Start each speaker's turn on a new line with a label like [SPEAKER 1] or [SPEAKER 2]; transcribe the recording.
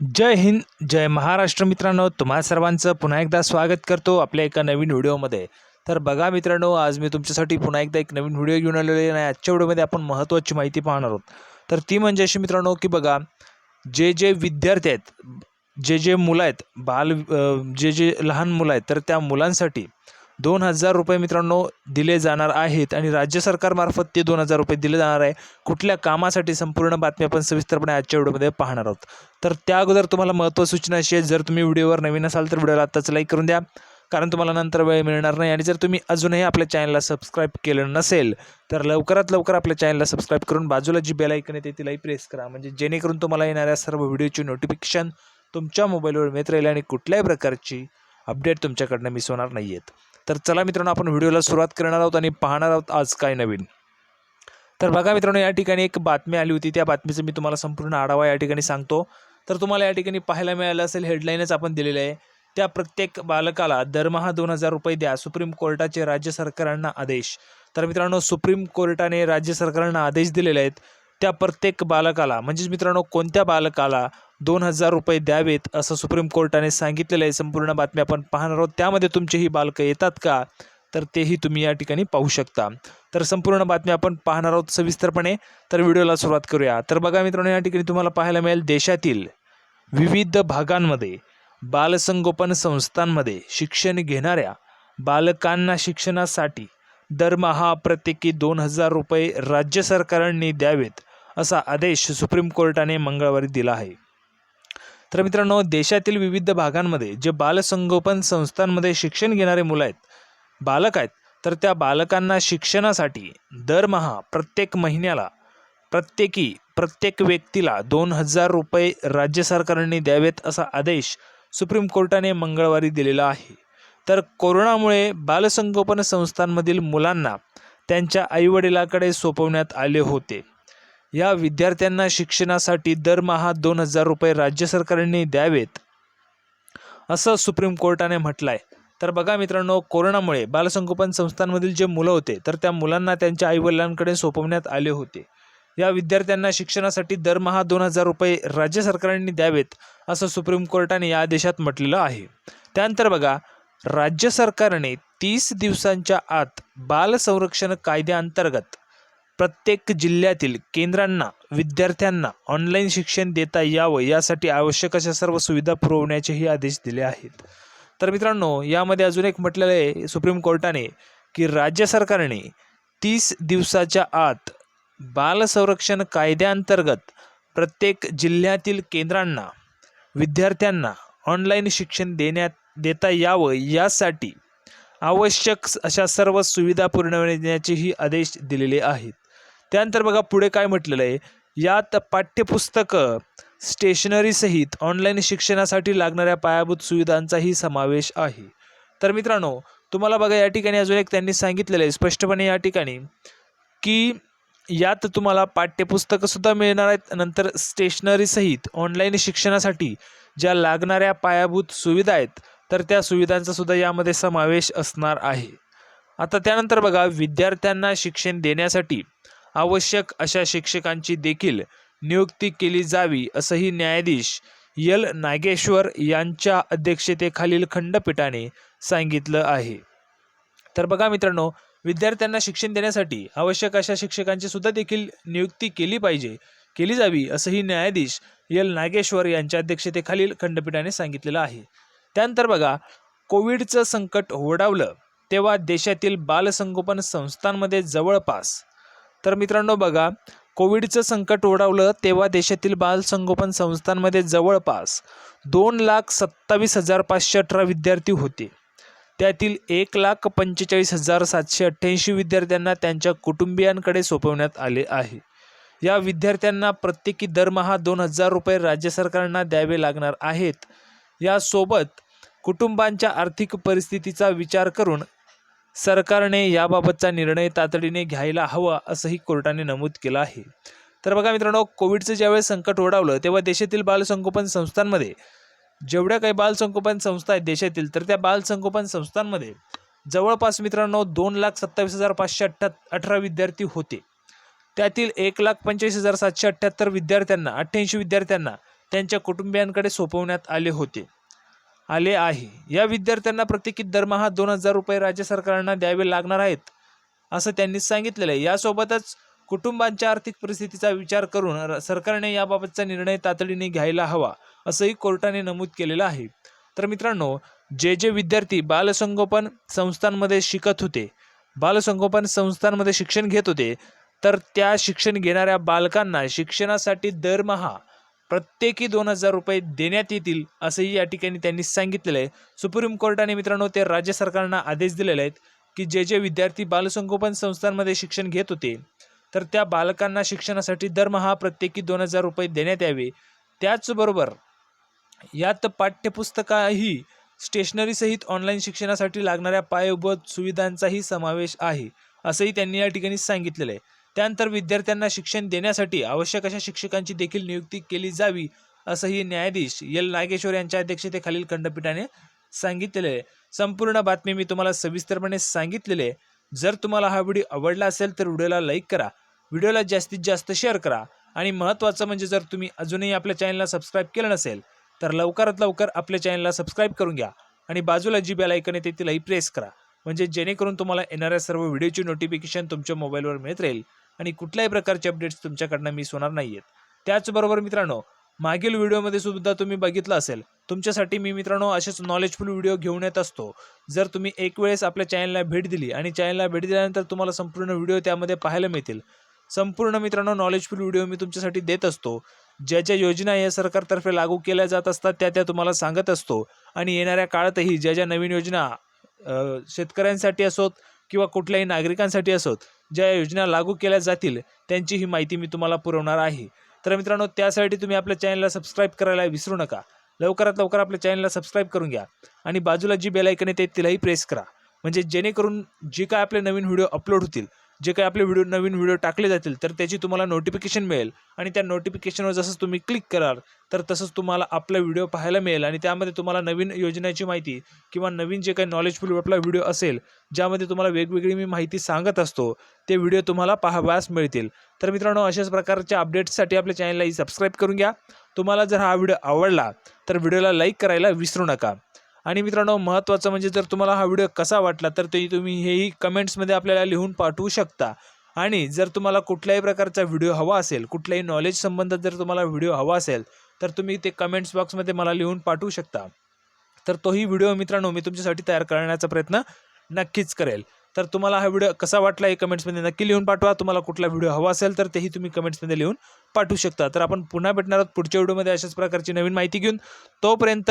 [SPEAKER 1] जय हिंद जय महाराष्ट्र मित्रांनो. तुम्हा सर्वांचं पुन्हा एकदा स्वागत करतो आपल्या एका नवीन व्हिडिओमध्ये. तर बघा मित्रांनो आज मी तुमच्यासाठी पुन्हा एकदा एक नवीन व्हिडिओ घेऊन आलेलो आहे आणि आजच्या व्हिडिओमध्ये आपण महत्त्वाची माहिती पाहणार आहोत. तर ती म्हणजे अशी मित्रांनो की बघा जे जे विद्यार्थी आहेत जे जे मुलं आहेत बाल जे जे लहान मुलं आहेत तर त्या मुलांसाठी दोन हजार रुपये मित्रांनो दिले जाणार आहेत आणि राज्य सरकारमार्फत ते दोन हजार रुपये दिले जाणार आहे. कुठल्या कामासाठी संपूर्ण बातमी आपण सविस्तरपणे आजच्या व्हिडिओमध्ये पाहणार आहोत. तर त्या अगोदर तुम्हाला महत्त्व सूचना अशी आहे जर तुम्ही व्हिडिओवर नवीन असाल तर व्हिडिओला आत्ताच लाईक करून द्या कारण तुम्हाला नंतर वेळ मिळणार नाही आणि जर तुम्ही अजूनही आपल्या चॅनलला सबस्क्राईब केलं नसेल तर लवकरात लवकर आपल्या चॅनलला सबस्क्राईब करून बाजूला जी बेल ऐकन येते तिलाही प्रेस करा. म्हणजे जेणेकरून तुम्हाला येणाऱ्या सर्व व्हिडिओची नोटिफिकेशन तुमच्या मोबाईलवर मिळत राहील आणि कुठल्याही प्रकारची अपडेट तुमच्याकडनं मिस होणार नाही आहेत तर चला मित्रांनो आपण व्हिडिओला सुरुवात करणार आहोत आणि पाहणार आहोत आज काय नवीन. तर बघा मित्रांनो या ठिकाणी एक बातमी आली होती. त्या बातमीचं मी तुम्हाला संपूर्ण आढावा या ठिकाणी सांगतो. तर तुम्हाला या ठिकाणी पाहायला मिळालं असेल हेडलाईनच आपण दिलेलं आहे. त्या प्रत्येक बालकाला दरमहा दोन हजार रुपये द्या. सुप्रीम कोर्टाचे राज्य सरकारांना आदेश. तर मित्रांनो सुप्रीम कोर्टाने राज्य सरकारांना आदेश दिलेले आहेत. त्या प्रत्येक बालकाला म्हणजेच मित्रांनो कोणत्या बालकाला दोन हजार रुपये द्यावेत असं सुप्रीम कोर्टाने सांगितलेलं आहे संपूर्ण बातमी आपण पाहणार आहोत. त्यामध्ये तुमचेही बालकं येतात का? तर तेही तुम्ही या ठिकाणी पाहू शकता. तर संपूर्ण बातमी आपण पाहणार आहोत सविस्तरपणे. तर व्हिडिओला सुरुवात करूया. तर बघा मित्रांनो या ठिकाणी तुम्हाला पाहायला मिळेल देशातील विविध भागांमध्ये बालसंगोपन संस्थांमध्ये शिक्षण घेणाऱ्या बालकांना शिक्षणासाठी दरमहा प्रत्येकी दोन हजार रुपये राज्य सरकारांनी द्यावेत. असा आदेश सुप्रीम कोर्टाने मंगळवारी दिला आहे. तर मित्रांनो देशातील विविध भागांमध्ये जे बालसंगोपन संस्थांमध्ये शिक्षण घेणारे मुलं आहेत बालक आहेत तर त्या बालकांना शिक्षणासाठी दरमहा प्रत्येक महिन्याला प्रत्येकी प्रत्येक व्यक्तीला दोन हजार रुपये राज्य सरकारने द्यावेत असा आदेश सुप्रीम कोर्टाने मंगळवारी दिलेला आहे. तर कोरोनामुळे बालसंगोपन संस्थांमधील मुलांना त्यांच्या आईवडिलाकडे सोपवण्यात आले होते. या विद्यार्थ्यांना शिक्षणासाठी दरमहा दोन हजार रुपये राज्य सरकारने द्यावेत असं सुप्रीम कोर्टाने म्हटलं आहे तर बघा मित्रांनो कोरोनामुळे बालसंगोपन संस्थांमधील जे मुलं होते तर त्या मुलांना त्यांच्या आईवडिलांकडे सोपवण्यात आले होते. या विद्यार्थ्यांना शिक्षणासाठी दरमहा दोन हजार रुपये राज्य सरकारांनी द्यावेत असं सुप्रीम कोर्टाने या आदेशात म्हटलेलं आहे. त्यानंतर बघा राज्य सरकारने तीस दिवसांच्या आत बालसंरक्षण कायद्याअंतर्गत प्रत्येक जिल्ह्यातील केंद्रांना विद्यार्थ्यांना ऑनलाईन शिक्षण देता यावं यासाठी आवश्यक अशा सर्व सुविधा पुरवण्याचेही आदेश दिले आहेत. तर मित्रांनो यामध्ये अजून एक म्हटलेलं आहे सुप्रीम कोर्टाने की राज्य सरकारने तीस दिवसाच्या आत बालसंरक्षण कायद्याअंतर्गत प्रत्येक जिल्ह्यातील केंद्रांना विद्यार्थ्यांना ऑनलाईन शिक्षण देण्यात देता यावं यासाठी आवश्यक अशा सर्व सुविधा पुरवण्याचेही आदेश दिलेले आहेत. त्यानंतर बघा पुढे काय म्हटलेलं आहे. यात पाठ्यपुस्तकं स्टेशनरीसहित ऑनलाईन शिक्षणासाठी लागणाऱ्या पायाभूत सुविधांचाही समावेश आहे. तर मित्रांनो तुम्हाला बघा या ठिकाणी अजून एक त्यांनी सांगितलेलं आहे स्पष्टपणे या ठिकाणी की यात तुम्हाला पाठ्यपुस्तकंसुद्धा मिळणार आहेत. नंतर स्टेशनरीसहित ऑनलाईन शिक्षणासाठी ज्या लागणाऱ्या पायाभूत सुविधा आहेत तर त्या सुविधांचा सुद्धा यामध्ये समावेश असणार आहे. आता त्यानंतर बघा विद्यार्थ्यांना शिक्षण देण्यासाठी आवश्यक अशा शिक्षकांची देखील नियुक्ती केली जावी असंही न्यायाधीश यल नागेश्वर यांच्या अध्यक्षतेखालील खंडपीठाने सांगितलं आहे. तर बघा मित्रांनो विद्यार्थ्यांना शिक्षण देण्यासाठी आवश्यक अशा शिक्षकांची सुद्धा देखील नियुक्ती केली पाहिजे केली जावी असंही न्यायाधीश यल नागेश्वर यांच्या अध्यक्षतेखालील खंडपीठाने सांगितलेलं आहे. त्यानंतर बघा कोविडचं संकट ओढावलं तेव्हा देशातील बालसंगोपन संस्थांमध्ये जवळपास तर मित्रांनो बघा कोविडचं संकट ओढावलं तेव्हा देशातील बालसंगोपन संस्थांमध्ये जवळपास दोन लाख सत्तावीस हजार पाचशे अठरा विद्यार्थी होते. त्यातील एक लाख पंचेचाळीस हजार सातशे अठ्ठ्याऐंशी विद्यार्थ्यांना त्यांच्या कुटुंबियांकडे सोपवण्यात आले आहे. या विद्यार्थ्यांना प्रत्येकी दरमहा दोन हजार रुपये राज्य सरकारना द्यावे लागणार आहेत. यासोबत कुटुंबांच्या आर्थिक परिस्थितीचा विचार करून सरकारने याबाबतचा निर्णय तातडीने घ्यायला हवा असंही कोर्टाने नमूद केलं आहे. तर बघा मित्रांनो कोविडचं ज्यावेळेस संकट ओढावलं तेव्हा देशातील बालसंगोपन संस्थांमध्ये जेवढ्या काही बालसंगोपन संस्था आहेत देशातील तर त्या बालसंगोपन संस्थांमध्ये जवळपास मित्रांनो दोन लाख सत्तावीस हजार पाचशे अठ्ठ्या अठरा विद्यार्थी होते. त्यातील एक लाख पंचेचाळीस हजार सातशे अठ्ठ्याहत्तर विद्यार्थ्यांना अठ्ठ्याऐंशी विद्यार्थ्यांना त्यांच्या कुटुंबियांकडे सोपवण्यात आले होते. आले आहे. या विद्यार्थ्यांना प्रत्येकी दरमहा दोन हजार रुपये राज्य सरकारांना द्यावे लागणार आहेत असं त्यांनी सांगितलेलं आहे. यासोबतच कुटुंबांच्या आर्थिक परिस्थितीचा विचार करून र- सरकारने याबाबतचा निर्णय तातडीने घ्यायला हवा असंही कोर्टाने नमूद केलेलं आहे. तर मित्रांनो जे जे विद्यार्थी बालसंगोपन संस्थांमध्ये शिकत होते बालसंगोपन संस्थांमध्ये शिक्षण घेत होते तर त्या शिक्षण घेणाऱ्या बालकांना शिक्षणासाठी दरमहा प्रत्येकी दोन हजार रुपये देण्यात येतील असंही या ठिकाणी त्यांनी सांगितलेलं आहे. सुप्रीम कोर्टाने मित्रांनो ते राज्य सरकारना आदेश दिलेले आहेत की जे जे विद्यार्थी बालसंगोपन संस्थांमध्ये शिक्षण घेत होते तर त्या बालकांना शिक्षणासाठी दरमहा प्रत्येकी दोन हजार रुपये देण्यात यावे. त्याचबरोबर यात पाठ्यपुस्तकाही स्टेशनरीसहित ऑनलाईन शिक्षणासाठी लागणाऱ्या पायाभूत सुविधांचाही समावेश आहे असंही त्यांनी या ठिकाणी सांगितलेलं आहे. त्यानंतर विद्यार्थ्यांना शिक्षण देण्यासाठी आवश्यक अशा शिक्षकांची देखील नियुक्ती केली जावी असंही न्यायाधीश एल. नागेश्वर यांच्या अध्यक्षतेखालील खंडपीठाने सांगितलेले आहे. संपूर्ण बातमी मी तुम्हाला सविस्तरपणे सांगितलेले आहे. जर तुम्हाला हा व्हिडिओ आवडला असेल तर व्हिडिओला लाईक करा व्हिडिओला जास्तीत जास्त शेअर करा आणि महत्त्वाचं म्हणजे जर तुम्ही अजूनही आपल्या चॅनलला सबस्क्राईब केलं नसेल तर लवकरात लवकर आपल्या चॅनलला सबस्क्राईब करून घ्या आणि बाजूला जी बेल ऐकन येते तिलाही प्रेस करा. म्हणजे जेणेकरून तुम्हाला येणाऱ्या सर्व व्हिडिओची नोटिफिकेशन तुमच्या मोबाईलवर मिळत राहील. आणि कुठल्याही प्रकारचे अपडेट्स तुमच्याकडनं मिस होणार नाही आहेत त्याचबरोबर मित्रांनो मागील व्हिडिओमध्ये सुद्धा तुम्ही बघितलं असेल तुमच्यासाठी मी मित्रांनो असेच नॉलेजफुल व्हिडिओ घेऊन येत असतो. जर तुम्ही एक वेळेस आपल्या चॅनलला भेट दिली आणि चॅनलला भेट दिल्यानंतर तुम्हाला संपूर्ण व्हिडिओ त्यामध्ये पाहायला मिळतील. संपूर्ण मित्रांनो नॉलेजफुल व्हिडिओ मी तुमच्यासाठी देत असतो. ज्या ज्या योजना या सरकारतर्फे लागू केल्या जात असतात त्या त्या तुम्हाला सांगत असतो. आणि येणाऱ्या काळातही ज्या ज्या नवीन योजना शेतकऱ्यांसाठी असोत किंवा कुठल्याही नागरिकांसाठी असोत ज्या योजना लागू केल्या जातील त्यांची ही माहिती मी तुम्हाला पुरवणार आहे. तर मित्रांनो त्यासाठी तुम्ही आपल्या चॅनलला सबस्क्राईब करायला विसरू नका. लवकरात लवकर आपल्या चॅनलला सबस्क्राईब करून घ्या आणि बाजूला जी बेलायकन ऐकन येते तिलाही प्रेस करा. म्हणजे जेणेकरून जे काय आपले नवीन व्हिडिओ अपलोड होतील जे काही आपले व्हिडिओ नवीन व्हिडिओ टाकले जातील तर त्याची तुम्हाला नोटिफिकेशन मिळेल. आणि त्या नोटिफिकेशनवर जसं तुम्ही क्लिक कराल तर तसंच तुम्हाला आपला व्हिडिओ पाहायला मिळेल. आणि त्यामध्ये तुम्हाला नवीन योजनेची माहिती किंवा नवीन जे काही नॉलेजफुल आपला व्हिडिओ असेल ज्यामध्ये तुम्हाला वेगवेगळी मी माहिती सांगत असतो ते व्हिडिओ तुम्हाला पाहावयास मिळतील. तर मित्रांनो अशाच प्रकारच्या अपडेट्ससाठी आपल्या चॅनललाही सबस्क्राईब करून घ्या. तुम्हाला जर हा व्हिडिओ आवडला तर व्हिडिओला लाईक करायला विसरू नका. आणि मित्रांनो महत्त्वाचं म्हणजे जर तुम्हाला हा व्हिडिओ कसा वाटला तर ते तुम्ही हेही कमेंट्समध्ये आपल्याला लिहून पाठवू शकता. आणि जर तुम्हाला कुठल्याही प्रकारचा व्हिडिओ हवा असेल कुठल्याही नॉलेज संबंधात जर तुम्हाला व्हिडिओ हवा असेल तर तुम्ही ते कमेंट्स बॉक्समध्ये मला लिहून पाठवू शकता. तर तोही व्हिडिओ मित्रांनो मी तुमच्यासाठी तयार करण्याचा प्रयत्न नक्कीच करेल. तर तुम्हाला हा व्हिडिओ कसा वाटला हे कमेंट्समध्ये नक्की लिहून पाठवा. तुम्हाला कुठला व्हिडिओ हवा असेल तर तेही तुम्ही कमेंट्समध्ये लिहून पाठवू शकता. तर आपण पुन्हा भेटणार आहोत पुढच्या व्हिडिओमध्ये अशाच प्रकारची नवीन माहिती घेऊन. तोपर्यंत